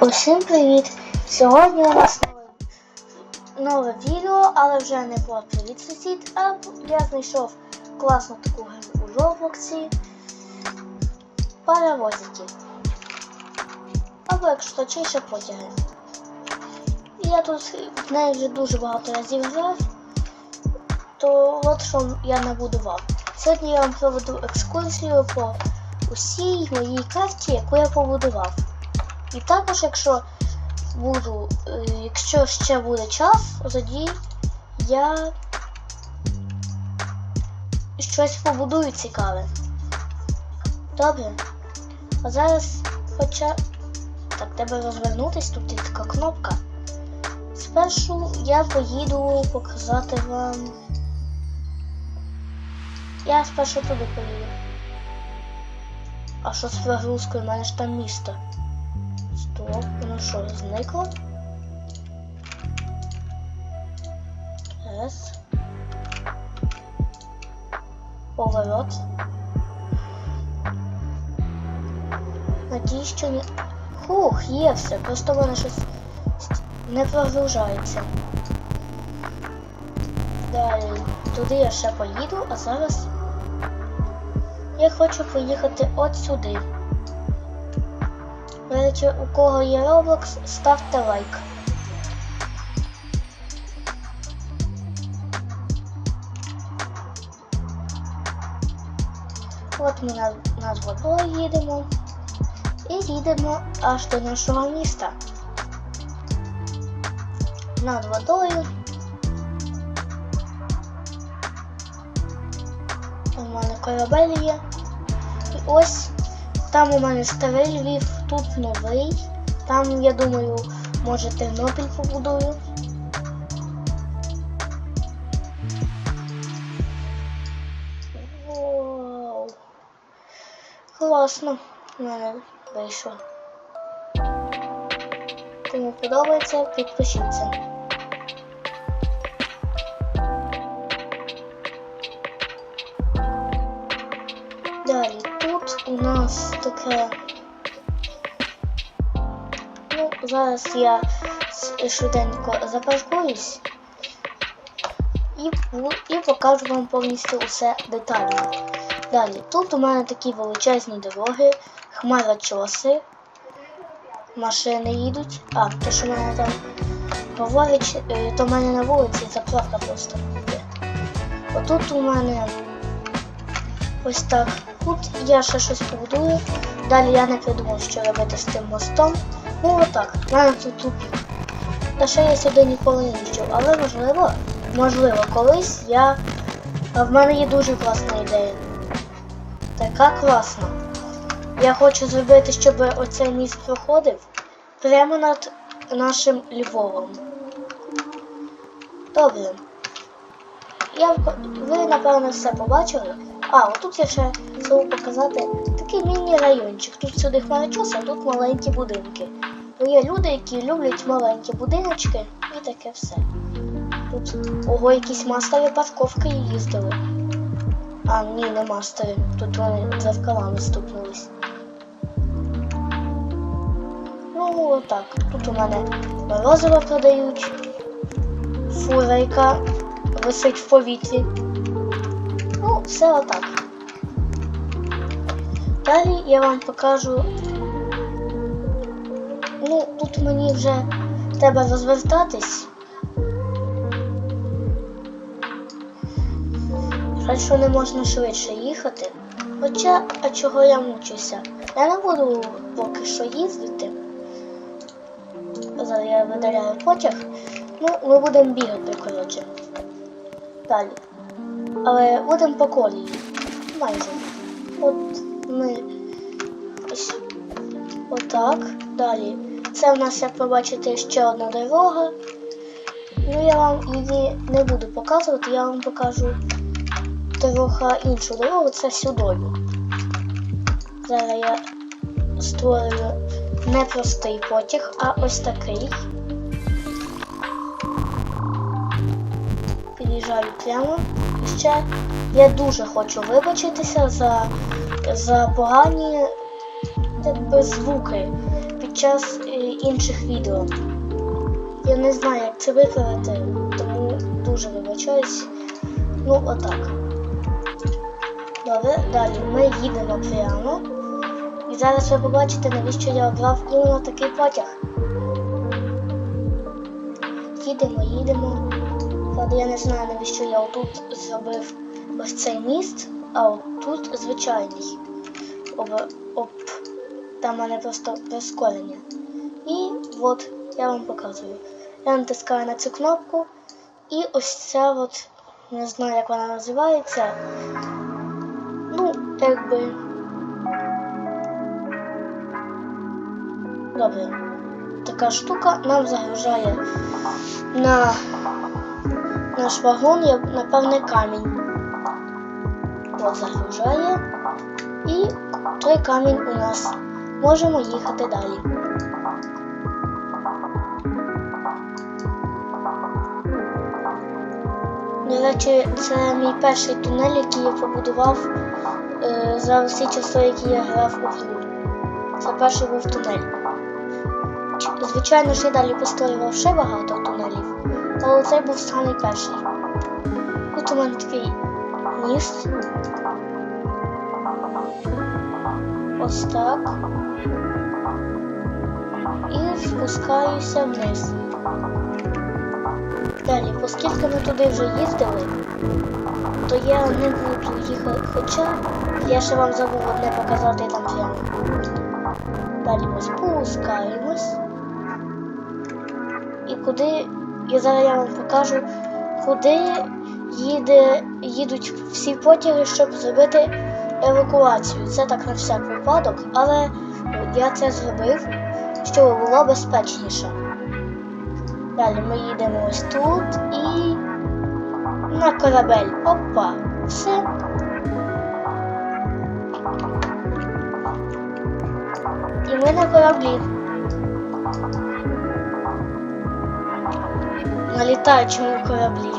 Усім привіт! Сьогодні у нас нове, нове відео, але вже не про привіт сусід, а я знайшов класну таку гру у Роблоксі паровозики. Або якщо точніше потяги. Я тут в неї вже дуже багато разів грав, то от що я набудував. Сьогодні я вам проведу екскурсію по усій моїй карті, яку я побудував. І також, якщо буду, е, якщо ще буде час, тоді я щось побудую цікаве. Добре. А зараз хоча. Так, треба розвернутись, тут є така кнопка. Спершу я поїду показати вам. Я спершу туди поїду. А що з прогрузкою? У мене ж там місто. Стоп, воно що, зникло? Раз. Поворот. Надіюсь, що не... Хух, є все, просто в мене щось не прогружається. Далі, туди я ще поїду, а зараз я хочу поїхати от сюди. До речі, у кого є Roblox, ставте лайк. От ми на, над водою їдемо і їдемо аж до нашого міста. Над водою. У мене корабель є. І ось там у мене старий Львів, тут новий. Там, я думаю, може Тернопіль побудую. Вау. Класно в мене вийшло. Кому подобається, підпишіться. Далі тут у нас таке. Зараз я швиденько запаркуюсь і, і покажу вам повністю усе детально. Далі, тут у мене такі величезні дороги, хмарочоси, машини їдуть. А, то що в мене там говорить, е, то в мене на вулиці заправка просто є. Отут у мене ось так. Тут я ще щось побудую. Далі я не придумав, що робити з тим мостом. Ну отак, в мене тут тупік. Та ще я сюди ніколи не їжджу, але можливо, можливо, колись я. А в мене є дуже класна ідея. Така класна. Я хочу зробити, щоб оцей міст проходив прямо над нашим Львовом. Добре. Я, ви, напевно, все побачили. А, отут я ще забув показати такий міні-райончик. Тут сюди хмарочоси, а тут маленькі будинки. Ну, є люди, які люблять маленькі будиночки і таке все. Тут ого, якісь мастові парковки їздили. А, ні, не мастові. Тут вони дзеркалами стукнулись. Ну, отак. Тут у мене морозиво продають. Фура, висить в повітрі. Все отак. Далі я вам покажу. Ну, тут мені вже треба розвертатись. Жаль, що не можна швидше їхати. Хоча, а чого я мучуся? Я не буду поки що їздити. Зараз я видаляю потяг. Ну, ми будемо бігати, коротше. Далі. Але будемо по колії. Майже. От ми ось отак. Далі. Це в нас, як ви бачите, ще одна дорога. Ну, я вам її не буду показувати, я вам покажу трохи іншу дорогу, це сюдою. Зараз я створюю не простий потяг, а ось такий. Під'їжджаю прямо. Ще я дуже хочу вибачитися за, за погані якби звуки під час е, інших відео. Я не знаю, як це виправити, тому дуже вибачаюсь. Ну, отак. Добре, далі ми їдемо прямо. І зараз ви побачите, навіщо я обрав іменно такий потяг. Їдемо, їдемо. Правда, я не знаю, навіщо я отут зробив ось цей міст, а отут звичайний. Об, оп, там в мене просто прискорення. І от я вам показую. Я натискаю на цю кнопку, і ось ця от, не знаю, як вона називається. Ну, якби. Добре. Така штука нам загружає на наш вагон, я, напевне, камінь. От загружає. І той камінь у нас. Можемо їхати далі. До речі, це мій перший тунель, який я побудував е, за всі часи, які я грав у гру. Це перший був тунель. Звичайно ж, я далі построював ще багато тунелів, але цей був самий перший. Тут у мене такий міст. Ось так. І спускаюся вниз. Далі, оскільки ми туди вже їздили, то я не буду їхати, хоча я ще вам забув одне показати там прямо. Далі ми спускаємось. І куди, і зараз я вам покажу, куди їде, їдуть всі потяги, щоб зробити евакуацію. Це так на всяк випадок, але я це зробив, щоб було безпечніше. Далі ми їдемо ось тут і на корабель. Опа, все. І ми на кораблі. На літаючому кораблі.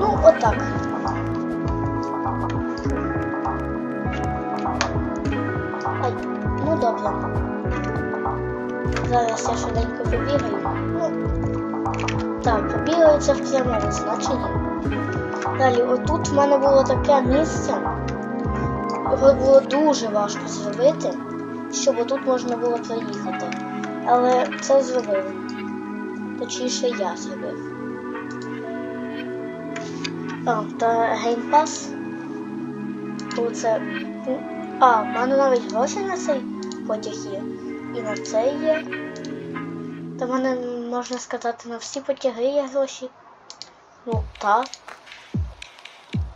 Ну, отак. Ай, ну добре. Зараз я швиденько побігаю. Ну, так, побігаю в прямому значенні. Далі, отут в мене було таке місце. Його було дуже важко зробити, щоб отут можна було проїхати. Але це зробили. Точніше я зробив. А, та геймпас. Ну, А, в мене навіть гроші на цей потяг є. І на це є. Та в мене, можна сказати, на всі потяги є гроші. Ну, так.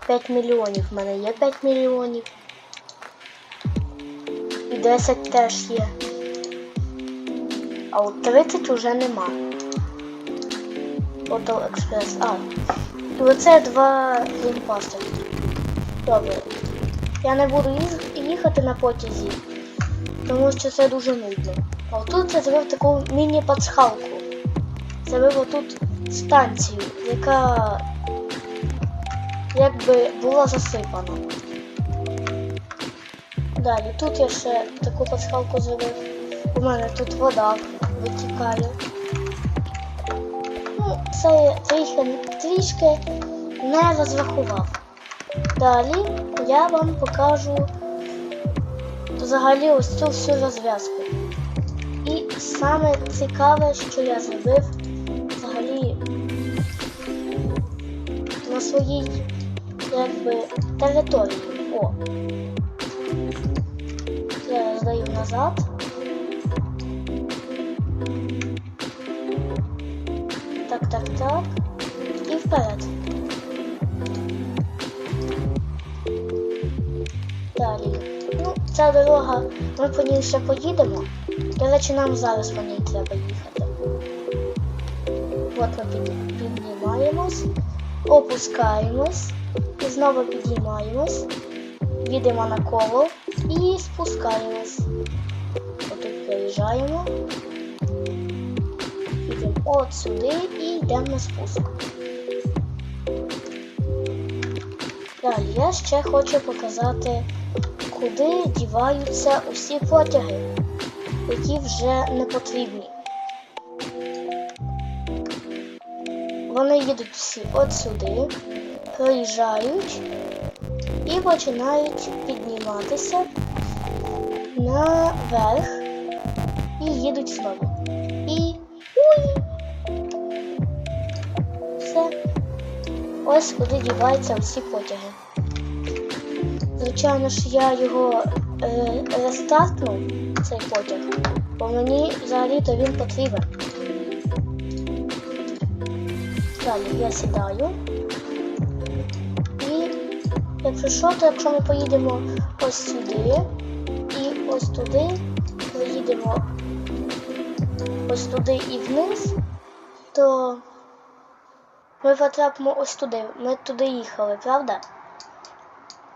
5 мільйонів. В мене є 5 мільйонів. І 10 теж є. А от 30 уже нема. Auto Express. А. І оце два геймпаси. Добре. Я не буду їхати на потязі, тому що це дуже нудно. А тут я зробив таку міні-пасхалку. Зробив отут станцію, яка якби була засипана. Далі, тут я ще таку пасхалку зробив. У мене тут вода витікає. Це я трішки, трішки не розрахував. Далі я вам покажу взагалі ось цю всю розв'язку. І саме цікаве, що я зробив взагалі на своїй якби території. О. Я здаю назад. Так, так, так. І вперед. Далі. Ну, ця дорога, ми по ній ще поїдемо. До речі, нам зараз по ній треба їхати. От ми піднімаємось, опускаємось, знову підіймаємось, їдемо на коло і спускаємось. Отут проїжджаємо. Їдемо от сюди йдемо на спуск. Далі я ще хочу показати куди діваються усі потяги, які вже не потрібні. Вони їдуть всі от сюди, проїжджають і починають підніматися наверх і їдуть знову. Ось куди діваються всі потяги. Звичайно ж, я його е, рестартнув, цей потяг, бо мені взагалі-то він потрібен. Далі я сідаю. І якщо що, то якщо ми поїдемо ось сюди і ось туди, поїдемо ось туди і вниз, то ми потрапимо ось туди. Ми туди їхали, правда?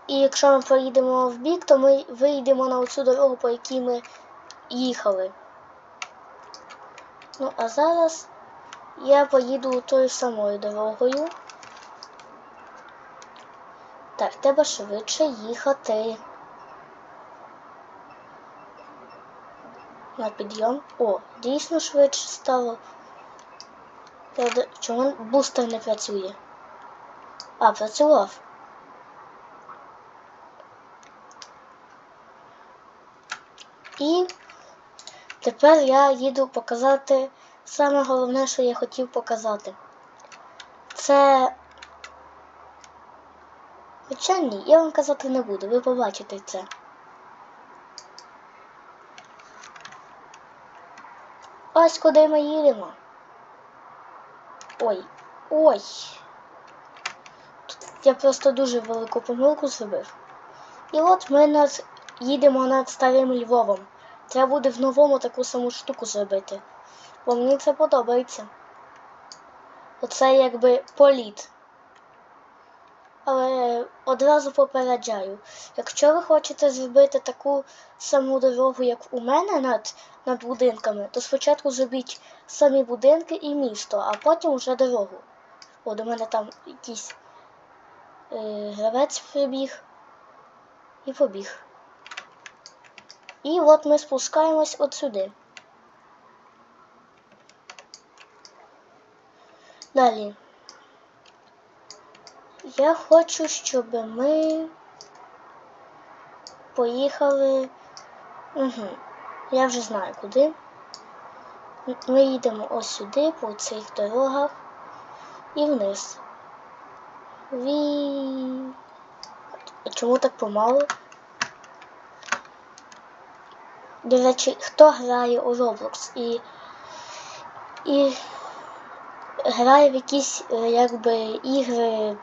І якщо ми поїдемо в бік, то ми вийдемо на оцю дорогу, по якій ми їхали. Ну, а зараз я поїду тою самою дорогою. Так, треба швидше їхати. На підйом. О, дійсно швидше стало. Правда, чому бустер не працює? А, працював. І тепер я їду показати саме головне, що я хотів показати. Це. Хоча ні, я вам казати не буду, ви побачите це. Ось куди ми їдемо. Ой, ой. Тут я просто дуже велику помилку зробив. І от ми над, їдемо над старим Львовом. Треба буде в новому таку саму штуку зробити. Бо мені це подобається. Оце якби політ. Але одразу попереджаю, якщо ви хочете зробити таку саму дорогу, як у мене над, над будинками, то спочатку зробіть самі будинки і місто, а потім вже дорогу. О, до мене там якийсь е, гравець прибіг і побіг. І от ми спускаємось от сюди. Далі. Я хочу, щоб ми поїхали. Угу. Я вже знаю куди. Ми їдемо ось сюди, по цих дорогах і вниз. Ві. Чому так помало? До речі, хто грає у Roblox і, і грає в якісь е, якби ігри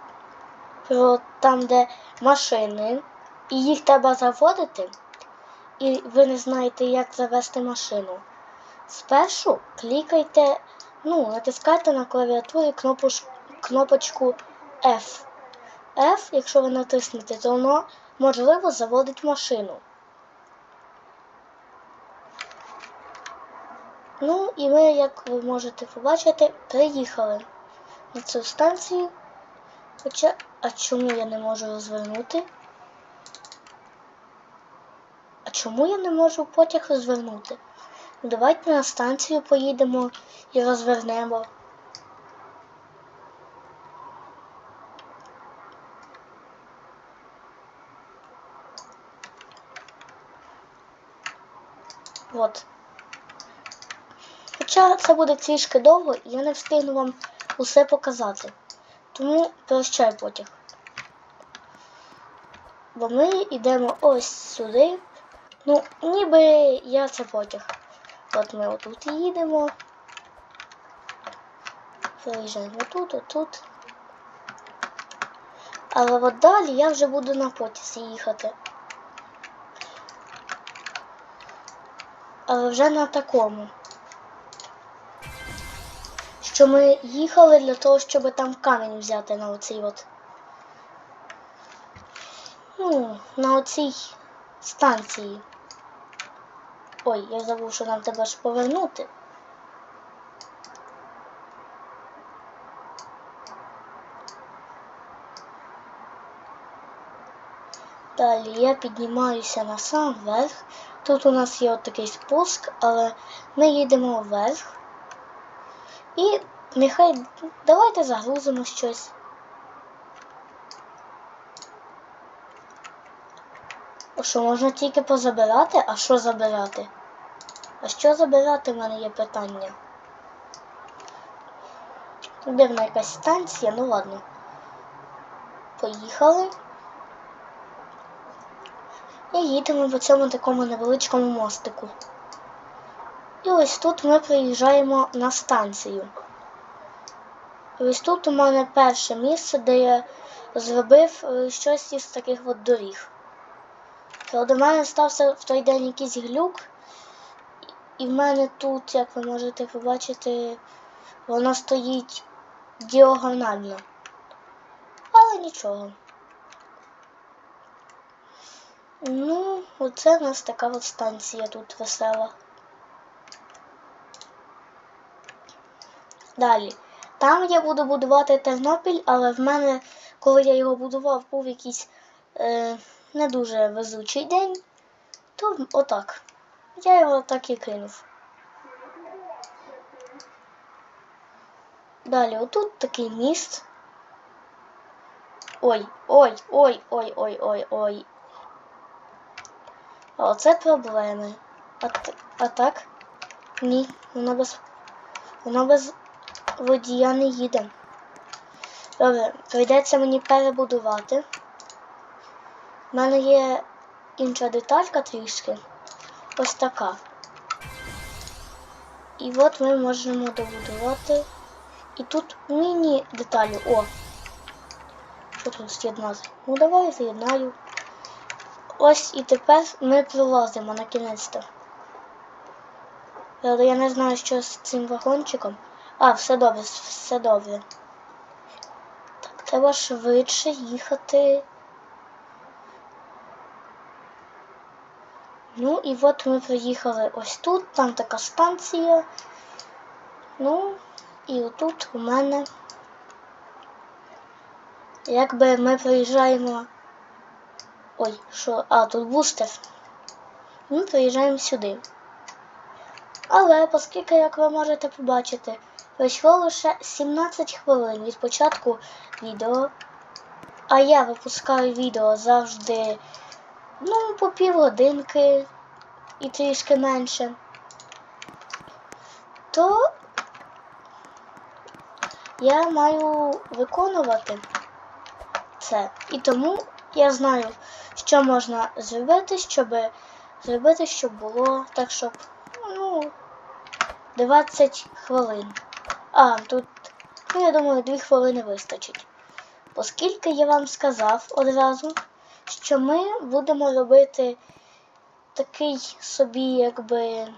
там, де машини, і їх треба заводити, і ви не знаєте, як завести машину. Спершу клікайте, ну, натискайте на клавіатурі кнопоч, кнопочку F. F, якщо ви натиснете, то воно можливо заводить машину. Ну і ми, як ви можете побачити, приїхали на цю станцію. Хоча, а чому я не можу розвернути? А чому я не можу потяг розвернути? Ну, давайте на станцію поїдемо і розвернемо. От. Хоча це буде трішки довго, і я не встигну вам усе показати. Тому прощай потяг. Бо ми йдемо ось сюди. Ну, ніби я це потяг. От ми отут їдемо. Проїжджаємо тут, отут. Але от далі я вже буду на потязі їхати. Але вже на такому. Що ми їхали для того, щоб там камінь взяти на оцій от. Ну, на оцій станції. Ой, я забув, що нам треба ж повернути. Далі я піднімаюся на сам верх. Тут у нас є от такий спуск, але ми їдемо вверх. І нехай давайте загрузимо щось. А що, можна тільки позабирати? А що забирати? А що забирати в мене є питання? Дивна якась станція, ну ладно. Поїхали. І їдемо по цьому такому невеличкому мостику. І ось тут ми приїжджаємо на станцію. Ось тут у мене перше місце, де я зробив е, щось із таких от доріг. То до мене стався в той день якийсь глюк, і в мене тут, як ви можете побачити, воно стоїть діагонально. Але нічого. Ну, оце у нас така от станція тут весела. Далі. Там я буду будувати Тернопіль, але в мене, коли я його будував, був якийсь е, не дуже везучий день, то отак. Я його так і кинув. Далі, отут такий міст. Ой, ой, ой, ой, ой, ой, ой. Оце проблеми. А, а так? Ні, воно без. Воно без водія не їде. Добре, прийдеться мені перебудувати. У мене є інша деталька трішки. Ось така. І от ми можемо добудувати. І тут міні деталі. О! Що тут з'єднати? Ну давай з'єднаю. Ось і тепер ми пролазимо на кінець-то. Але я не знаю, що з цим вагончиком. А, все добре, все добре. Так, треба швидше їхати. Ну і от ми приїхали ось тут, там така станція. Ну, і отут у мене. Якби ми приїжджаємо. Ой, що? А, тут бустер. Ми приїжджаємо сюди. Але, оскільки, як ви можете побачити, пройшло лише 17 хвилин від початку відео. А я випускаю відео завжди, ну, по півгодинки і трішки менше. То я маю виконувати це. І тому я знаю, що можна зробити, щоб зробити, щоб було так, щоб ну, 20 хвилин. А, тут, ну, я думаю, 2 хвилини вистачить. Оскільки я вам сказав одразу, що ми будемо робити такий собі, якби,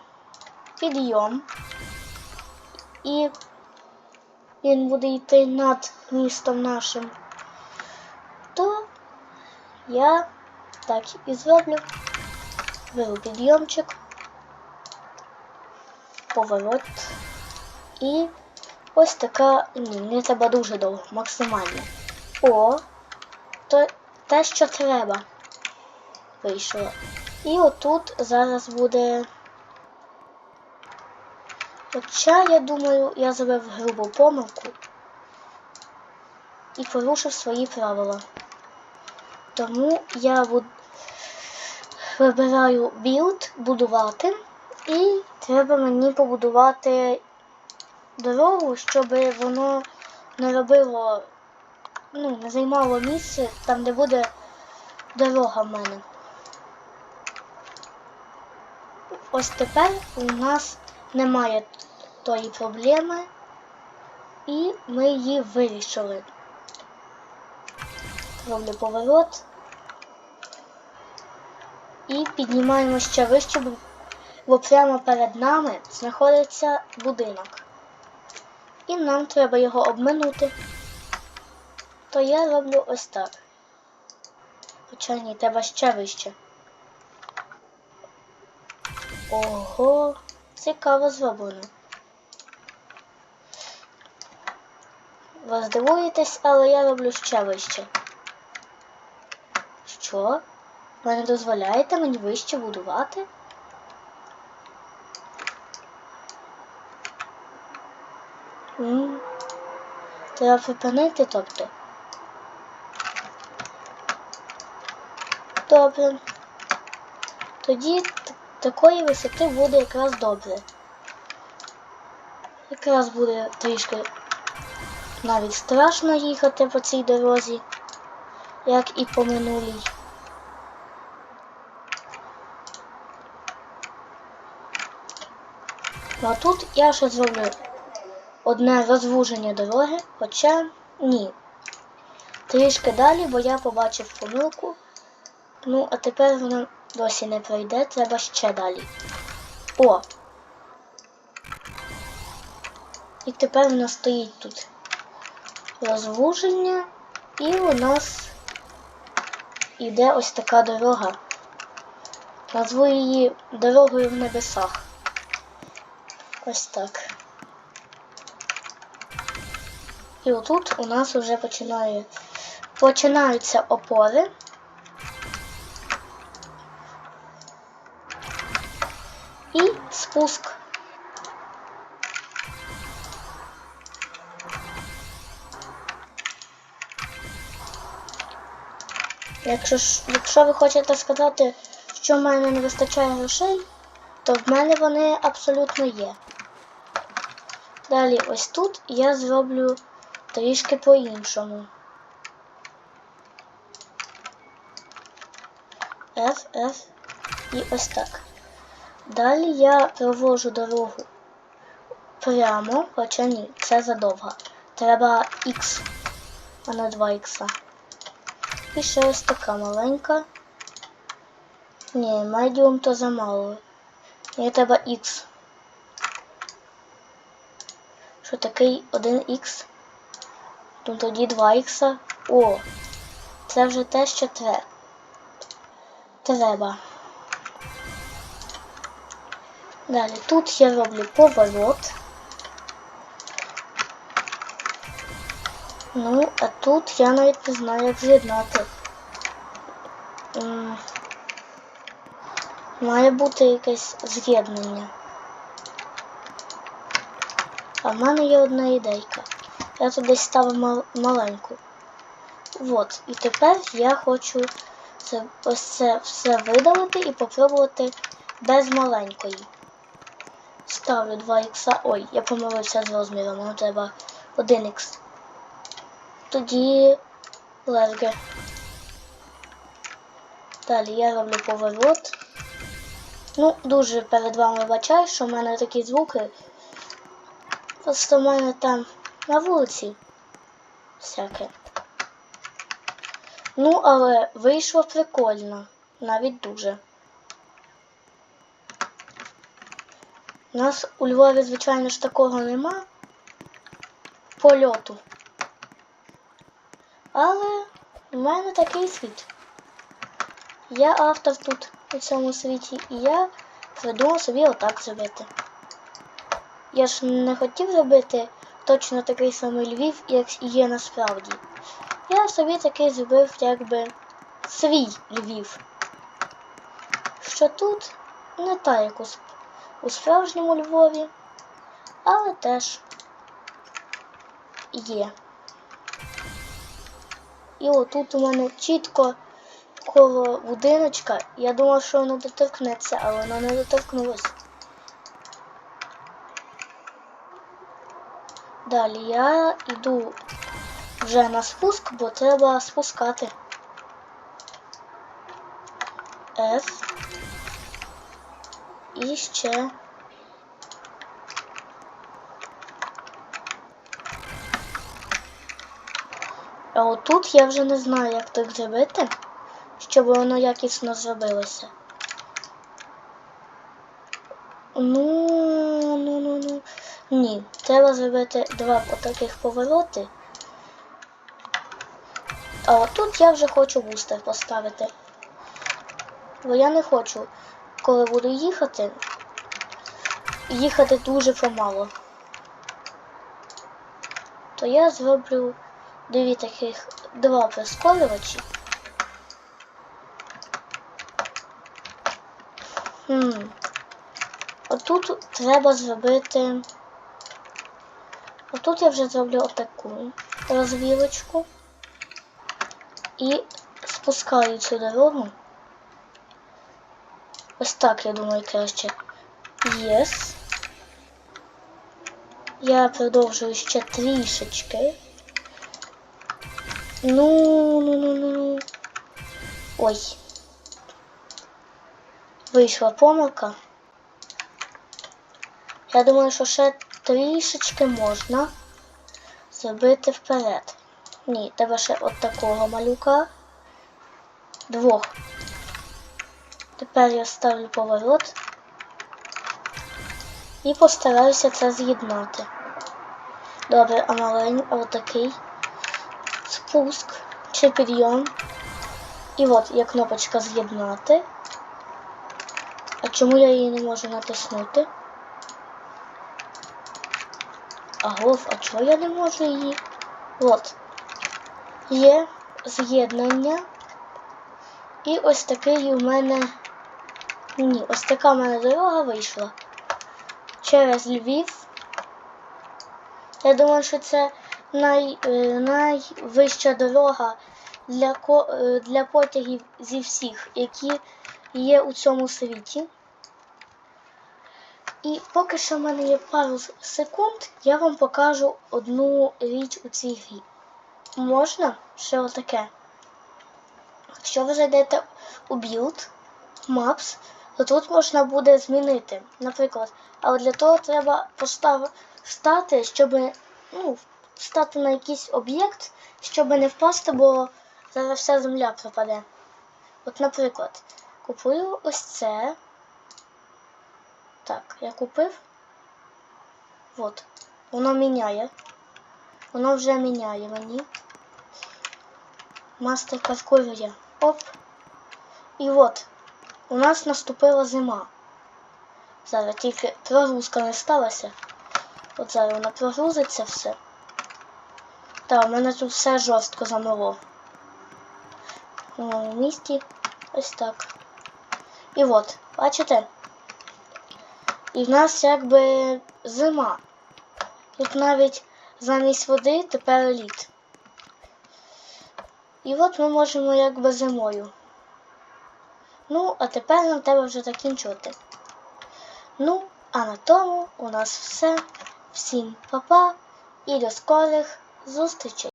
підйом. І він буде йти над містом нашим, то я так і зроблю. Беру підйомчик, поворот. І ось така, ні, мені треба дуже довго, максимально. О, то те, що треба. Вийшло. І отут зараз буде. Хоча, я думаю, я зробив грубу помилку і порушив свої правила. Тому я буд... вибираю білд будувати, і треба мені побудувати дорогу, щоб воно не робило, ну, не займало місце там, де буде дорога в мене. Ось тепер у нас немає тої проблеми, і ми її вирішили. Роблю поворот. І піднімаємо ще вище, бо- прямо перед нами знаходиться будинок. І нам треба його обминути. То я роблю ось так. Хоча ні, треба ще вище. Ого, цікаво зроблено. Ви здивуєтесь, але я роблю ще вище. Що? Ви не дозволяєте мені вище будувати? М, Треба припинити, тобто. Добре. Тоді такої висоти буде якраз добре. Якраз буде трішки навіть страшно їхати по цій дорозі, як і по минулій. Ну а тут я ще зроблю одне розвуження дороги, хоча ні. Трішки далі, бо я побачив помилку. Ну, а тепер вона досі не пройде, треба ще далі. О! І тепер вона стоїть тут. Розвуження, і у нас іде ось така дорога. Назву її дорогою в небесах. Ось так. І отут у нас вже починає, починаються опори. І спуск. Якщо, якщо ви хочете сказати, що в мене не вистачає грошей, то в мене вони абсолютно є. Далі ось тут я зроблю трішки по-іншому. F, F і ось так. Далі я провожу дорогу прямо, хоча ні, це задовго. Треба X, а не 2 х. І ще ось така маленька. Ні, медіум то замало. Мені треба X. Що такий 1х? Ну тоді 2х. О! Це вже те, що треба. Треба. Далі тут я роблю поворот. Ну, а тут я навіть не знаю, як з'єднати. Має бути якесь з'єднання. А в мене є одна ідейка. Я десь ставив мал- маленьку. От, і тепер я хочу це, ось це все видалити і попробувати без маленької. Ставлю 2х. Ой, я помилився з розміром, нам треба 1х. Тоді лерге. Далі я роблю поворот. Ну, дуже перед вами вибачаю, що в мене такі звуки. Просто в мене там на вулиці всяке. Ну, але вийшло прикольно. Навіть дуже. У нас у Львові, звичайно ж, такого нема польоту. Але в мене такий світ. Я автор тут у цьому світі, і я придумав собі отак зробити. Я ж не хотів зробити точно такий самий Львів, як є насправді. Я собі такий зробив якби свій Львів. Що тут не так, як у, у справжньому Львові, але теж є. І отут у мене чітко коло будиночка. Я думав, що воно доторкнеться, але воно не доторкнулося. Далі я йду вже на спуск, бо треба спускати. F. І ще. А отут я вже не знаю, як так зробити, щоб воно якісно зробилося. Ну, ну, ну, ну. Ні, треба зробити два таких повороти. А отут я вже хочу бустер поставити. Бо я не хочу, коли буду їхати, їхати дуже помало. То я зроблю дві таких два прискорювачі. Хм. Отут треба зробити. Отут я вже зроблю отаку розвілочку. І спускаю цю дорогу. Ось так, я думаю, краще. Єс. Я продовжую ще трішечки. Ну, ну, ну, ну, ну. Ой. Вийшла помилка. Я думаю, що ще трішечки можна зробити вперед. Ні, треба ще от такого малюка. Двох. Тепер я ставлю поворот і постараюся це з'єднати. Добре, а маленький, отакий спуск чи підйом. І от є кнопочка з'єднати. А чому я її не можу натиснути? Агов, а чого я не можу її? От. Є з'єднання. І ось такий у мене. Ні, ось така в мене дорога вийшла. Через Львів. Я думаю, що це най, е, найвища дорога для, е, для потягів зі всіх, які є у цьому світі. І поки що в мене є пару секунд, я вам покажу одну річ у цій грі. Можна ще отаке. Якщо ви зайдете у Build, Maps, то тут можна буде змінити. Наприклад, але для того треба встати, щоб ну, встати на якийсь об'єкт, щоб не впасти, бо зараз вся земля пропаде. От, наприклад, купую ось це. Так, я купив. От. Воно міняє. Воно вже міняє мені. Мастер калькулює. Оп. І от. У нас наступила зима. Зараз тільки прогрузка не сталася. От зараз вона прогрузиться все. Так, у мене тут все жорстко замело. У місті. Ось так. І от, бачите? І в нас якби зима. Тут навіть замість води тепер лід. І от ми можемо якби зимою. Ну, а тепер нам треба вже закінчувати. Ну, а на тому у нас все. Всім па-па і до скорих зустрічей!